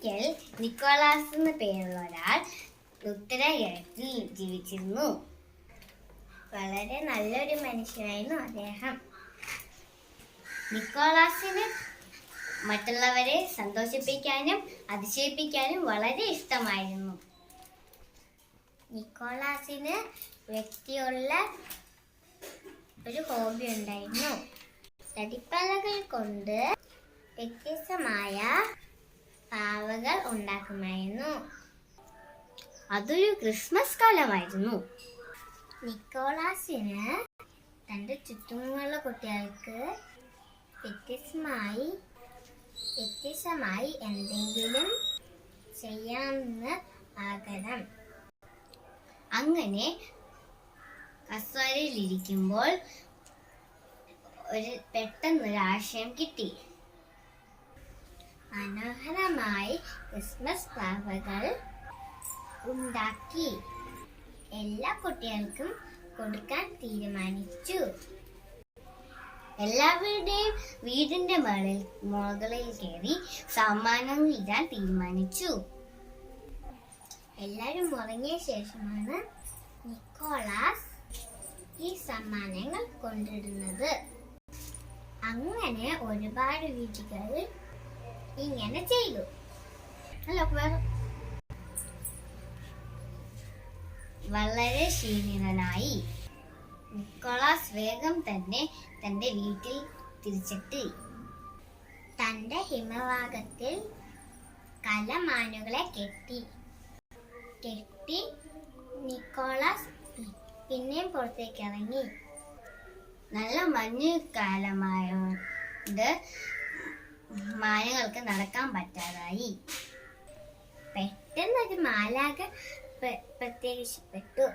ഒരിക്കൽ നിക്കോളാസ് എന്ന പേരുള്ള ഒരാൾ ഉത്തരകിഴക്കിൽ ജീവിച്ചിരുന്നു. വളരെ നല്ലൊരു മനുഷ്യനായിരുന്നു അദ്ദേഹം. നിക്കോളാസിന് മറ്റുള്ളവരെ സന്തോഷിപ്പിക്കാനും അതിശയിപ്പിക്കാനും വളരെ ഇഷ്ടമായിരുന്നു. നിക്കോളാസിന് വ്യക്തിയുള്ള ഒരു ഹോബി ഉണ്ടായിരുന്നു. തടിപ്പലകൾ കൊണ്ട് വ്യത്യസ്തമായ പാവകൾ ഉണ്ടാക്കുമായിരുന്നു. അതൊരു ക്രിസ്മസ് കാലമായിരുന്നു. നിക്കോളാസിന് തന്റെ ചുറ്റുമുള്ള കുട്ടികൾക്ക് വ്യത്യസ്തമായി വ്യത്യസ്തമായി എന്തെങ്കിലും ചെയ്യാമെന്ന് ആഗ്രഹം. അങ്ങനെ കസേരയിലിരിക്കുമ്പോൾ ഒരു പെട്ടെന്നൊരു ആശയം കിട്ടി. മനോഹരമായി ക്രിസ്മസ് ഫ്ലവറുകൾ ഉണ്ടാക്കി. എല്ലാ കുട്ടികൾക്കും കൊടുക്കാൻ തീരുമാനിച്ചു. എല്ലാവരുടെയും വീടിന്റെ മുകളിൽ മുകളിൽ കയറി സമ്മാനങ്ങൾ ഇടാൻ തീരുമാനിച്ചു. എല്ലാവരും ഉറങ്ങിയ ശേഷമാണ് നിക്കോളാസ് ഈ സമ്മാനങ്ങൾ കൊണ്ടിടുന്നത്. അങ്ങനെ ഒരുപാട് വീടുകൾ ഇങ്ങനെ ചെയ്തു. വളരെ ക്ഷീണിതനായി. നിക്കോളാസ് വേഗം തന്നെ തന്റെ വീട്ടിൽ തിരിച്ചെത്തി. തന്റെ ഹിമഭാഗത്തിൽ കലമാനുകളെ കെട്ടി. കെട്ടി നിക്കോളാസ് പിന്നെയും പുറത്തേക്ക് ഇറങ്ങി നല്ല മഞ്ഞ് മാനുകൾക്ക് നടക്കാൻ പറ്റാതായി. പെട്ടെന്നൊരു മാലാക പ്ര- പ്രത്യക്ഷപ്പെട്ടു.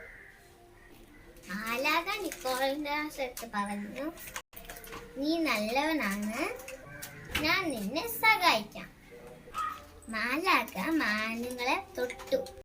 മാലാക നിക്കോളിന്റെ അടുത്ത് പറഞ്ഞു നീ നല്ലവനാണ്. ഞാൻ നിന്നെ സഹായിക്കാം. മാലാക മാനുകളെ തൊട്ടു.